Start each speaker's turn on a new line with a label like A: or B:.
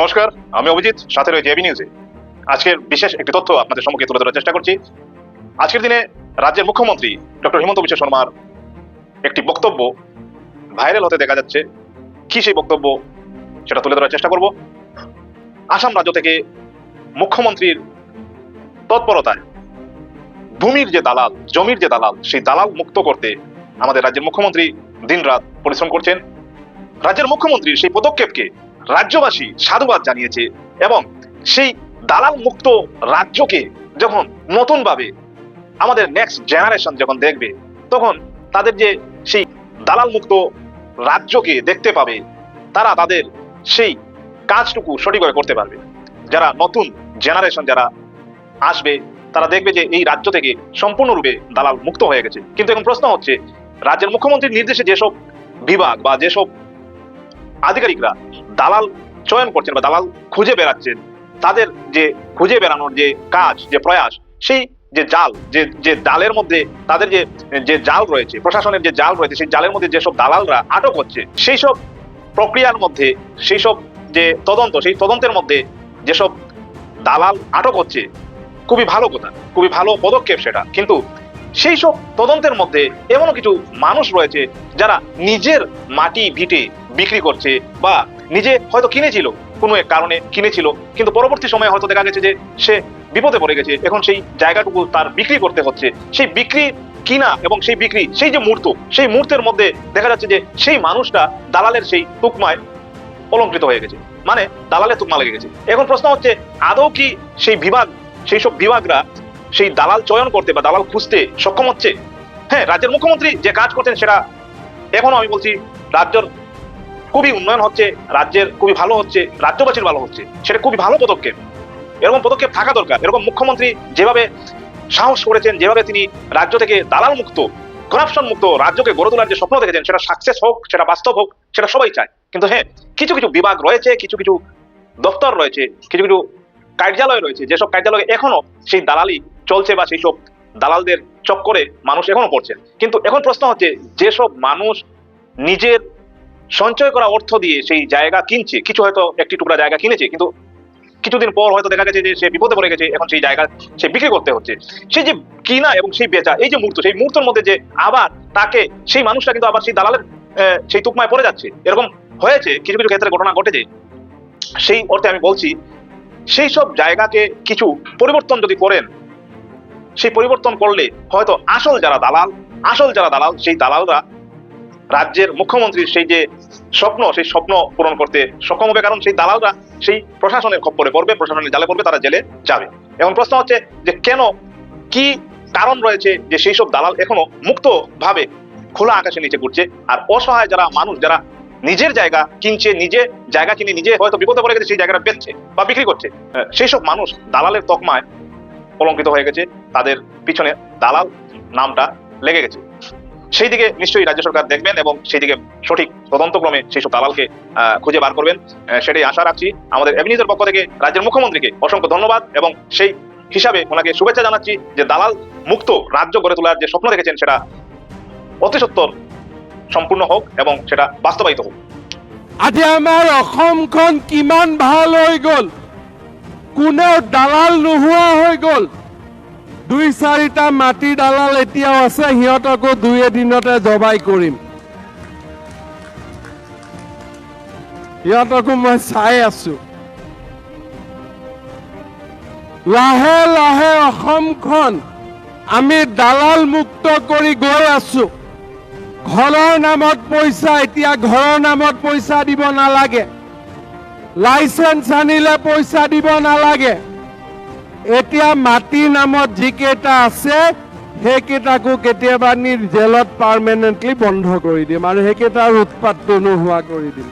A: নমস্কার, আমি অভিজিৎ, সাথে রয়েছে এবি নিউজে আজকের বিশেষ একটি তথ্য আপনাদের সম্মুখে তুলে ধরার চেষ্টা করছি। আজকের দিনে রাজ্যের মুখ্যমন্ত্রী ডক্টর হিমন্ত বিশ্ব শর্মার একটি বক্তব্য ভাইরাল হতে দেখা যাচ্ছে। কি সেই বক্তব্য, সেটা তুলে ধরার চেষ্টা করব। আসাম রাজ্য থেকে মুখ্যমন্ত্রীর তৎপরতায় ভূমির যে দালাল, জমির যে দালাল, সেই দালাল মুক্ত করতে আমাদের রাজ্যের মুখ্যমন্ত্রী দিনরাত পরিশ্রম করছেন। রাজ্যের মুখ্যমন্ত্রীর সেই পদক্ষেপকে রাজ্যবাসী সাধুবাদ জানিয়েছে এবং সেই দালাল মুক্ত রাজ্যকে যখন নতুনভাবে আমাদের নেক্সট জেনারেশন যখন দেখবে, তখন তাদের যে সেই দালাল মুক্ত রাজ্যকে দেখতে পাবে, তারা তাদের সেই কাজটুকু সঠিকভাবে করতে পারবে। যারা নতুন জেনারেশন যারা আসবে, তারা দেখবে যে এই রাজ্য থেকে সম্পূর্ণরূপে দালাল মুক্ত হয়ে গেছে। কিন্তু এখন প্রশ্ন হচ্ছে, রাজ্যের মুখ্যমন্ত্রীর নির্দেশে যেসব বিভাগ বা যেসব আধিকারিকরা দালাল চয়ন করছেন বা দালাল খুঁজে বেড়াচ্ছেন, তাদের যে খুঁজে বেড়ানোর যে কাজ, যে প্রয়াস, সেই যে জাল, যে যে জালের মধ্যে তাদের যে যে জাল রয়েছে, প্রশাসনের যে জাল রয়েছে, সেই জালের মধ্যে যেসব দালালরা আটক হচ্ছে সেই সব প্রক্রিয়ার মধ্যে সেই সব যে তদন্ত, সেই তদন্তের মধ্যে যেসব দালাল আটক হচ্ছে, খুবই ভালো কথা, খুবই ভালো পদক্ষেপ সেটা। কিন্তু সেই সব তদন্তের মধ্যে এমনও কিছু মানুষ রয়েছে যারা নিজের মাটি ভিটে বিক্রি করছে বা নিজে হয়তো কিনেছিল, কোনো এক কারণে কিনেছিল, কিন্তু পরবর্তী সময়ে হয়তো দেখা গেছে যে সে বিপদে পড়ে গেছে। এখন সেই জায়গাটুকু তার বিক্রি করতে হচ্ছে। সেই বিক্রি কিনা এবং সেই বিক্রি, সেই যে মূর্ত সেই মুহূর্তের মধ্যে দেখা যাচ্ছে যে সেই মানুষটা দালালের সেই তুকমায় অলঙ্কৃত হয়ে গেছে। মানে দালালের তুকমা লেগে গেছে। এখন প্রশ্ন হচ্ছে, আদৌ কি সেই বিভাগ, সেই সব বিভাগরা সেই দালাল চয়ন করতে বা দালাল খুঁজতে সক্ষম হচ্ছে। হ্যাঁ রাজ্যের মুখ্যমন্ত্রী যে কাজ করছেন সেটা এখনও আমি বলছি রাজ্যের খুবই উন্নয়ন হচ্ছে, রাজ্যের খুবই ভালো হচ্ছে, রাজ্যবাসীর ভালো হচ্ছে। সেটা খুবই ভালো পদক্ষেপ। এরকম পদক্ষেপ থাকা দরকার। এরকম মুখ্যমন্ত্রী যেভাবে সাহস করেছেন, যেভাবে তিনি রাজ্য থেকে দালাল মুক্ত করাপশন মুক্ত রাজ্যকে গড়ে তোলার যে স্বপ্ন দেখেছেন, সেটা সাকসেস হোক, সেটা বাস্তব হোক, সেটা সবাই চায়। কিন্তু হ্যাঁ কিছু কিছু বিভাগ রয়েছে, কিছু কিছু দপ্তর রয়েছে, কিছু কিছু কার্যালয় রয়েছে, যেসব কার্যালয়ে এখনও সেই দালালি চলছে বা সেই সব দালালদের চক্করে মানুষ এখনও পড়ছেন কিন্তু এখন প্রশ্ন হচ্ছে, যেসব মানুষ নিজের সঞ্চয় করা অর্থ দিয়ে সেই জায়গা কিনছে, কিছু হয়তো একটি টুকরা জায়গা কিনেছে, কিন্তু কিছুদিন পর হয়তো দেখা গেছে যে সে বিপদে পড়ে গেছে, এখন সেই জায়গা সে বিক্রি করতে হচ্ছে। সেই যে কিনা এবং সেই বেচা, এই যে মুহূর্ত, সেই মুহূর্তের মধ্যে যে আবার তাকে, সেই মানুষটা কিন্তু আবার সেই দালালের সেই তুকমায় পড়ে যাচ্ছে। এরকম হয়েছে, কিছু কিছু ক্ষেত্রে ঘটনা ঘটেছে। সেই অর্থে আমি বলছি, সেই সব জায়গাকে কিছু পরিবর্তন যদি করেন সেই পরিবর্তন করলে হয়তো আসল যারা দালাল, আসল যারা দালাল, সেই দালালরা রাজ্যের মুখ্যমন্ত্রীর সেই যে স্বপ্ন, সেই স্বপ্ন পূরণ করতে সক্ষম হবে। কারণ সেই দালালরা সেই প্রশাসনের খপ্পরে পড়বে, প্রশাসনের জালে পড়বে, তারা জেলে যাবে। এখন প্রশ্ন হচ্ছে যে কেন, কি কারণ রয়েছে যে সেই সব দালাল এখনও মুক্ত ভাবে খোলা আকাশের নিচে ঘুরছে? আর অসহায় যারা মানুষ, যারা নিজের জায়গা কিনছে, নিজে জায়গা কিনে নিজে হয়তো বিপদে পড়ে গেছে, সেই জায়গাটা বেচছে বা বিক্রি করছে সেই সব মানুষ দালালের তকমায় অলঙ্কৃত হয়ে গেছে, তাদের পিছনে দালাল নামটা লেগে গেছে। সেই দিকে নিশ্চয়ই রাজ্য সরকার দেখবেন এবং সেই দিকে সঠিক তদন্তক্রমে সেই সব দালালকে খুঁজে বার করবেন। সেটাই আশা রাখছি। আমাদের এভিনিউজের পক্ষ থেকে রাজ্যের মুখ্যমন্ত্রীকে অসংখ্য ধন্যবাদ এবং সেই হিসাবে ওনাকে শুভেচ্ছা জানাচ্ছি যে দালাল মুক্ত রাজ্য গড়ে তোলার যে স্বপ্ন দেখেছেন, সেটা অতি সত্তর সম্পূর্ণ হোক এবং সেটা বাস্তবায়িত হোক।
B: আজি আমাৰ অসমখন কিমান ভালো হৈ গ'ল। কোনেও দালাল নোহোৱা হৈ গ'ল। দুই চাৰিটা মাটি দালাল এতিয়াও আছে সিহঁতকো দুই এদিনতে জবাই কৰিম। সিহঁতকো মই চাই আছো। লাহে লাহে অসমখন আমি দালাল মুক্ত কৰি গৈ আছো। ঘৰৰ নামত পইচা, এতিয়া ঘৰৰ নামত পইচা দিব নালাগে। লাইচেন্স আনিলে পইচা দিব নালাগে। এতিয়া মাটিৰ নামত যিকেইটা আছে, সেইকেইটাকো কেতিয়াবা নি জেলত পাৰ্মানেণ্টলি বন্ধ কৰি দিম আৰু সেইকেইটাৰ উৎপাতটো নোহোৱা কৰি দিম।